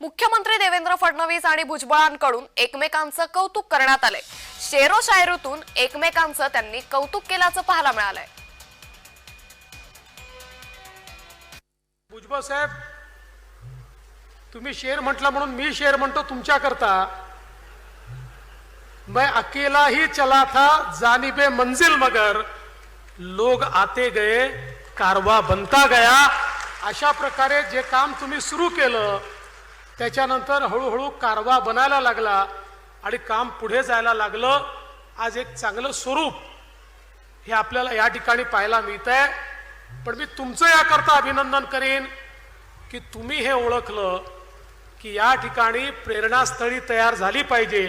मुख्यमंत्री देवेंद्र फडणवीस आणि भुजबळांकडून एकमेकांचं कौतुक करण्यात आलंय. शेरो शायरीतून एकमेकांचं त्यांनी कौतुक केल्याचं पाहायला मिळालंय. भुजबळ साहेब तुम्ही शेर म्हटला म्हणून मी शेर म्हणतो तुमच्याकरता. मैं अकेला ही चला था जानिबे मंजिल मगर. लोग आते गए कारवा बनता गया. अशा प्रकारे जे काम तुम्ही सुरू केलं त्याच्यानंतर हळूहळू कारवा बनायला लागला आणि काम पुढे जायला लागलं. आज एक चांगलं स्वरूप हे आपल्याला या ठिकाणी पाहायला मिळत आहे पण मी तुमचं याकरता अभिनंदन करेन की तुम्ही हे ओळखलं की या ठिकाणी प्रेरणास्थळी तयार झाली पाहिजे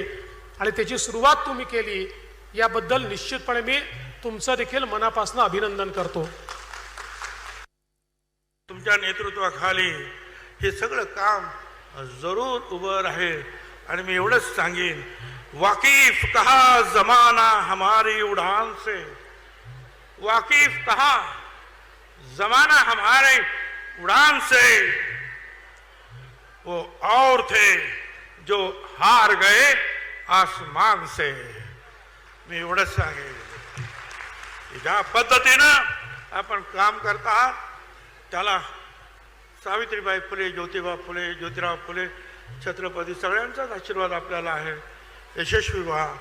आणि त्याची सुरुवात तुम्ही केली. याबद्दल निश्चितपणे मी तुमचं देखील मनापासून अभिनंदन करतो. तुमच्या नेतृत्वाखाली हे सगळं काम ज़रूर उभं राहील. आणि मी एवढंच सांगेन, वाकिफ कहा जमाना हमारी उड़ान से? वाकिफ कहा जमाना हमारे उड़ान से? वो और थे जो हार गए आसमान से। मी एवढंच सांगेन. ज्या पद्धतीनं आपण काम करता त्याला सावित्रीबाई फुले ज्योतिबा फुले ज्योतिराव फुले छत्रपती सगळ्यांचाच आशीर्वाद आपल्याला आहे. यशस्वी व्हा.